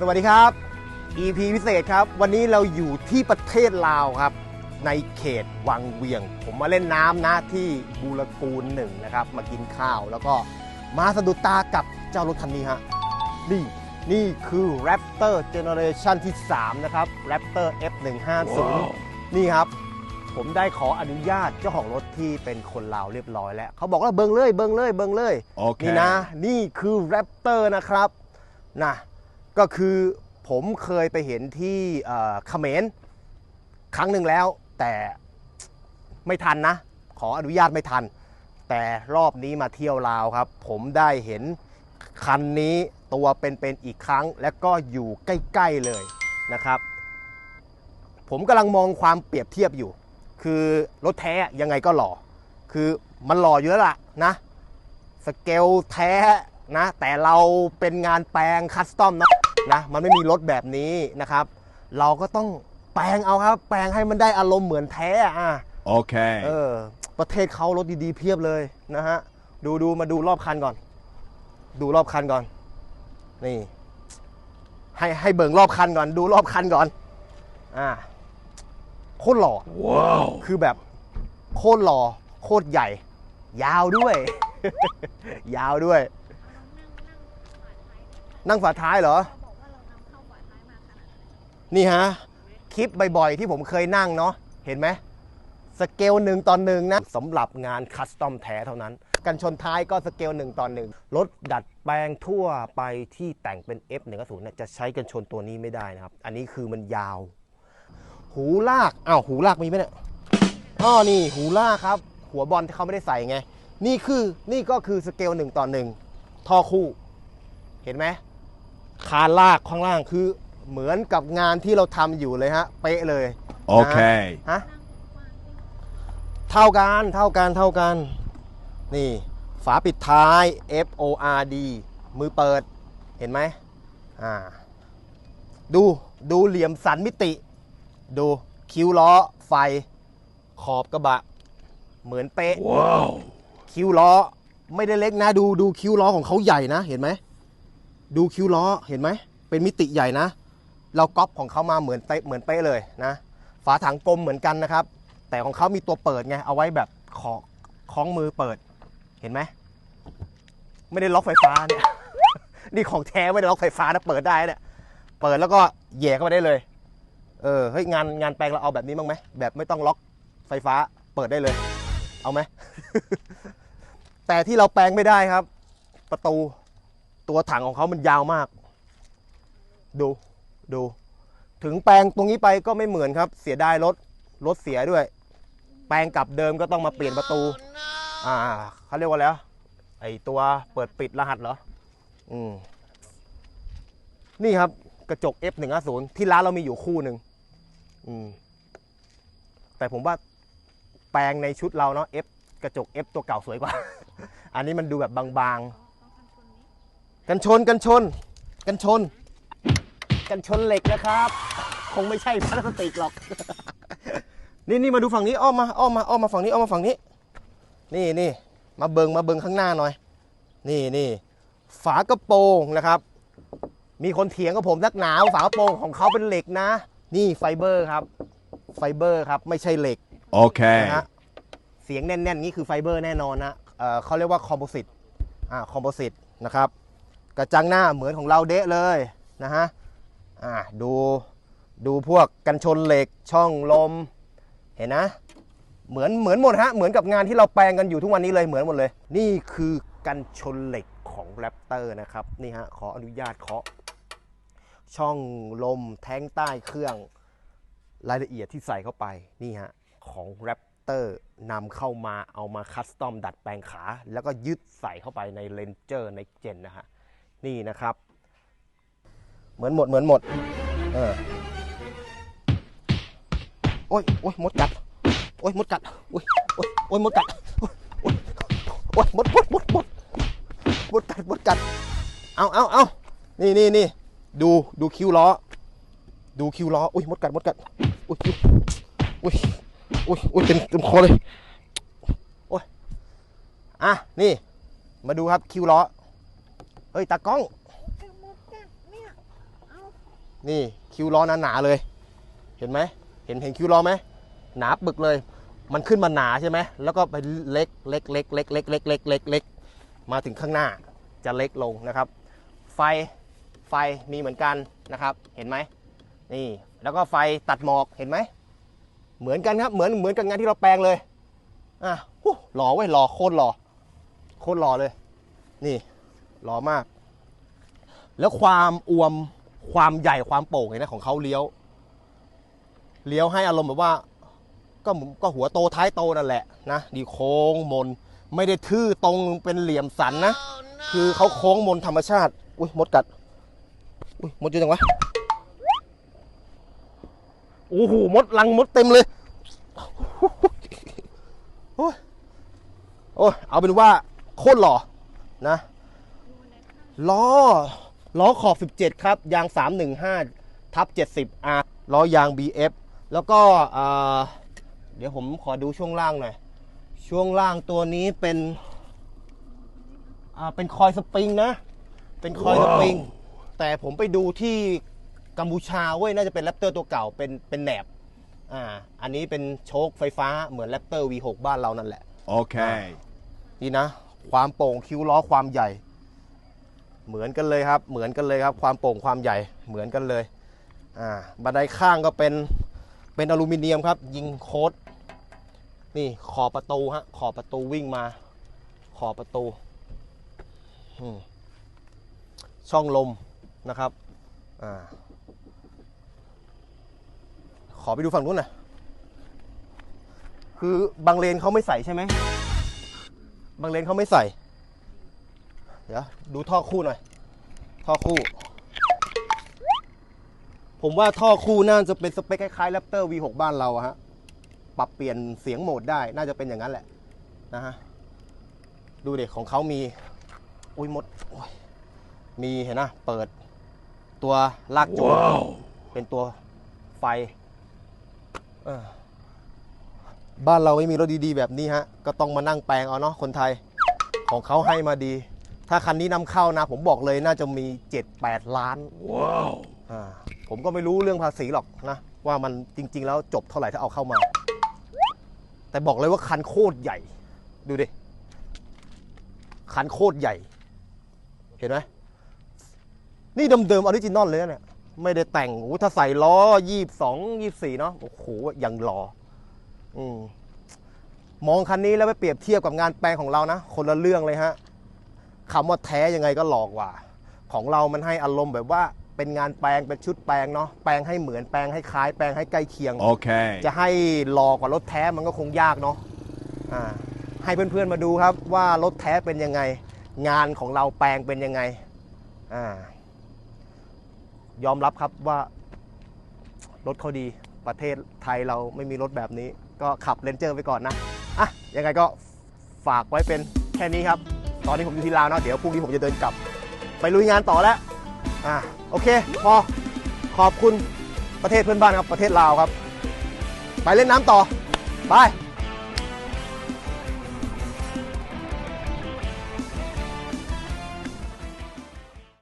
สวัสดีครับ EP พิเศษครับ วันนี้เราอยู่ที่ประเทศลาวครับ ในเขตวังเวียง ผมมาเล่นน้ำนะที่บูรกูลหนึ่งนะครับ มากินข้าวแล้วก็มาสะดุดตากับเจ้ารถคันนี้ฮะ นี่ นี่คือ Raptor Generation ที่ 3 นะครับ Raptor F150 นี่ครับ ผมได้ขออนุญาตเจ้าของรถที่เป็นคนลาวเรียบร้อยแล้ว เขาบอกว่าเบิงเลยเบิงเลยเบิงเลย Okay. นี่นะ นี่คือ Raptor นะครับนะ ก็คือผมเคยไปเห็นที่เขมรครั้งหนึ่งแล้ว แต่ไม่ทันนะ ขออนุญาตไม่ทัน แต่รอบนี้มาเที่ยวลาวครับ ผมได้เห็นคันนี้ตัวเป็นๆอีกครั้ง และก็อยู่ใกล้ๆเลยนะครับ ผมกำลังมองความเปรียบเทียบอยู่ คือรถแท้ยังไงก็หล่อ คือมันหล่ออยู่แล้วล่ะนะ สเกลแท้นะ แต่เราเป็นงานแปลงคัสตอมนะ นะมันไม่มีรถแบบนี้นะครับ เราก็ต้องแปลงเอาครับ แปลงให้มันได้อารมณ์เหมือนแท้อะอะ Okay. เออประเทศเขารถดีๆเพียบเลยนะฮะดูดูมาดูรอบคันก่อน ดูรอบคันก่อน นี่ ให้ให้เบิ่งรอบคันก่อน ดูรอบคันก่อน อ่าโคตรหล่อ Wow. คือแบบโคตรหล่อโคตรใหญ่ ยาวด้วย ยาวด้วย นั่งฝาท้ายเหรอ นี่ฮะคลิปบ่อยๆ ที่ผมเคยนั่งเนาะเห็นไหมสเกลหนึ่งตอนหนึ่งนะสำหรับงานคัสตอมแท้เท่านั้น กันชนท้ายก็สเกลหนึ่งตอนหนึ่งรถดัดแปลงทั่วไปที่แต่งเป็น F 1 0เนี่ยจะใช้กันชนตัวนี้ไม่ได้นะครับ อันนี้คือมันยาว หูลากอ้าวหูลากมีไหมเนี่ยอ๋อนี่หูลากครับ หัวบอลที่เขาไม่ได้ใส่ไง นี่คือนี่ก็คือสเกลหนึ่งต่อหนึ่งท่อคู่ เห็นไหมคานลากข้างล่างคือ เหมือนกับงานที่เราทำอยู่เลยฮะ เป๊ะเลย Okay. ฮะเท่ากันเท่ากันเท่ากัน นี่ ฝาปิดท้าย F O R D มือเปิดเห็นไหมอ่าดูดูเหลี่ยมสันมิติ ดูคิ้วล้อไฟ ขอบกระบะ เหมือนเป๊ะ Wow. คิ้วล้อไม่ได้เล็กนะดูดูคิ้วล้อของเขาใหญ่นะ เห็นไหม ดูคิ้วล้อเห็นไหม เป็นมิติใหญ่นะ เราก๊อปของเขามาเหมือนเป๊ะเหมือนเป๊ะเลยนะ ฝาถังกลมเหมือนกันนะครับ แต่ของเขามีตัวเปิดไง เอาไว้แบบขอคล้องมือเปิด เห็นไหม ไม่ได้ล็อกไฟฟ้าเนี่ย นี่ของแท้ไม่ได้ล็อกไฟฟ้านะ เปิดได้เนี่ย เปิดแล้วก็แย่เข้าไปได้เลย เออ เฮ้ยงานงานแปลงเราเอาแบบนี้บ้างไหม แบบไม่ต้องล็อกไฟฟ้า เปิดได้เลย เอาไหม แต่ที่เราแปลงไม่ได้ครับ ประตู ตัวถังของเขามันยาวมาก ดู ดู ถึงแปลงตรงนี้ไปก็ไม่เหมือนครับ เสียดายรถรถเสียด้วย แปลงกลับเดิมก็ต้องมาเปลี่ยนประตู อ่าเขาเรียกว่าแล้ว ไอตัวเปิดปิดรหัสเหรอ อืมนี่ครับกระจก F150 ที่ร้านเรามีอยู่คู่หนึ่งอืมแต่ผมว่าแปลงในชุดเราเนาะ F กระจก F ตัวเก่าสวยกว่า อันนี้มันดูแบบบางๆ กันชนกันชน กันชน กันชนเหล็กนะครับ คงไม่ใช่พลาสติกหรอก นี่นี่มาดูฝั่งนี้อ้อมมาอ้อมมาอ้อมมาฝั่งนี้อ้อมมาฝั่งนี้ นี่นี่มาเบิงมาเบิงข้างหน้าหน่อย นี่นี่ฝากระโปรงนะครับ มีคนเถียงกับผมนักหนาวฝากระโปรงของเขาเป็นเหล็กนะ นี่ไฟเบอร์ครับ ไฟเบอร์ครับไม่ใช่เหล็ก Okay. นะฮะเสียงแน่นๆนี่คือไฟเบอร์แน่นอนนะเอ่อเขาเรียกว่าคอมโพสิตอ่าคอมโพสิตนะครับกระจังหน้าเหมือนของเราเดะเลยนะฮะ อ่าดูดูพวกกันชนเหล็กช่องลม เห็นนะ เหมือนเหมือนหมดฮะเหมือนกับงานที่เราแปลงกันอยู่ทุกวันนี้เลยเหมือนหมดเลย นี่คือกันชนเหล็กของแรปเตอร์นะครับนี่ฮะขออนุญาตเคาะช่องลมแท้งใต้เครื่องรายละเอียดที่ใส่เข้าไปนี่ฮะของ Raptor นำเข้ามาเอามาคัสตอมดัดแปลงขา แล้วก็ยึดใส่เข้าไปใน Ranger Next Gen นะฮะนี่นะครับ เหมือนหมดเหมือนหมดเออโอ้ยโอ้ยมดกัดโอ้ยมดกัดโอ้ยโอ้ยโอ้ยมดกัดโอ้ยโอ้ยมดมดมดมดมดกัดมดกัดเอาเอาเอานี่นี่นี่ดูดูคิ้วล้อ ดูคิวล้ออุ้ยมดกัดมดกัดอุ้ยอุ้ยอุ้ยอุ้ยเต็มเต็มคอเลยโอ้ยอะนี่ มาดูครับคิวล้อเฮ้ยตากล้อง จะหมดกัดเนี่ย เอา นี่คิวล้อหนาๆเลย เห็นไหมเห็นเห็นคิวล้อไหมหนาปึกเลย มันขึ้นมาหนาใช่ไหมแล้วก็ไปเล็กเล็กเล็กเล็กเล็กเล็กเล็กเล็กเล็กมาถึงข้างหน้าจะเล็กลงนะครับ ไฟไฟมีเหมือนกันนะครับ เห็นไหมนี่แล้วก็ไฟตัดหมอกเห็นไหมเหมือนกันครับเหมือนเหมือนกับงานที่เราแปลงเลยอะหู้หล่อเว้ยหล่อโคตรหล่อโคตรหล่อเลย นี่หล่อมาก แล้วความอวม ความใหญ่ความโป่งเห็นไหมของเขาเลี้ยว เลี้ยวให้อารมณ์แบบว่า ก็ก็หัวโตท้ายโตนั่นแหละนะดีโค้งมน ไม่ได้ทื่อตรงเป็นเหลี่ยมสันนะ คือเขาโค้งมนธรรมชาติ อุ้ยมดกัด อุ้ยมดเยอะจังวะโอ้โหมดลังมดเต็มเลยโอ้ยโอ้ยเอาเป็นว่าโคตรหล่อนะล้อ ล้อขอบ 17 ครับ ยาง 315 ทับ 70 R ล้อยาง BF แล้วก็อ่าเดี๋ยวผมขอดูช่วงล่างหน่อย ช่วงล่างตัวนี้เป็นอ่าเป็นคอยสปริงนะ เป็นคอยสปริง แต่ผมไปดูที่กัมพูชาเว้ย น่าจะเป็นแรปเตอร์ตัวเก่า เป็นเป็นแหนบ อ่า อันนี้เป็นโชคไฟฟ้าเหมือนแรปเตอร์ V6 บ้านเรานั่นแหละ Okay. นี่นะ ความโป่งคิ้วล้อความใหญ่ เหมือนกันเลยครับ เหมือนกันเลยครับ ความโป่งความใหญ่เหมือนกันเลยอ่าบันไดข้างก็เป็นเป็นอลูมิเนียมครับ ยิงโค้ดนี่ขอบประตูฮะขอบประตูวิ่งมา ขอบประตูอืมช่องลมนะครับอ่าขอไปดูฝั่งนู้นหน่อยคือบางเลนเขาไม่ใส่ใช่ไหมบางเลนเขาไม่ใส่ เดี๋ยวดูท่อคู่หน่อย ท่อคู่ ผมว่าท่อคู่น่าจะเป็นสเปคคล้ายๆ Raptor V6 บ้านเราอะฮะ ปรับเปลี่ยนเสียงโหมดได้ น่าจะเป็นอย่างนั้นแหละ นะฮะ ดูเด็กของเขามี อุ้ยมดโอ้ยมีเห็นนะ เปิด ตัวลากจูง Wow. เป็นตัวไฟเออบ้านเราไม่มีรถดีๆแบบนี้ฮะ ก็ต้องมานั่งแปลงเอาเนาะคนไทย ของเขาให้มาดี ถ้าคันนี้นำเข้านะ ผมบอกเลยน่าจะมี 7-8 ล้าน Wow. อ่าผมก็ไม่รู้เรื่องภาษีหรอกนะ ว่ามันจริง ๆ แล้วจบเท่าไหร่ถ้าเอาเข้ามา แต่บอกเลยว่าคันโคตรใหญ่ ดูดิ คันโคตรใหญ่ เห็นไหมนี่เดิมๆออริจินอลเลยนะเนี่ยไม่ได้แต่งโอ้ถ้าใส่ล้อยี่สองยี่สี่เนาะโอ้โหยังรออืมมองคันนี้แล้วไปเปรียบเทียบกับงานแปลงของเรานะ คนละเรื่องเลยฮะ คำว่าแท้ยังไงก็หลอกกว่า ของเรามันให้อารมณ์แบบว่าเป็นงานแปลงเป็นชุดแปลงเนาะแปลงให้เหมือนแปลงให้คล้ายแปลงให้ใกล้เคียง Okay. จะให้หลอกกว่ารถแท้มันก็คงยากเนาะอ่าให้เพื่อนๆมาดูครับว่ารถแท้เป็นยังไง งานของเราแปลงเป็นยังไงอ่ายอมรับครับว่ารถเขาดีประเทศไทยเราไม่มีรถแบบนี้ ก็ขับเลนเจอร์ไปก่อนนะอะยังไงก็ฝากไว้เป็นแค่นี้ครับ ตอนนี้ผมอยู่ที่ลาวเนาะเดี๋ยวพรุ่งนี้ผมจะเดินกลับ ไปลุยงานต่อแล้วอ่าโอเค พอขอบคุณประเทศเพื่อนบ้านครับประเทศลาวครับ ไปเล่นน้ำต่อ ไป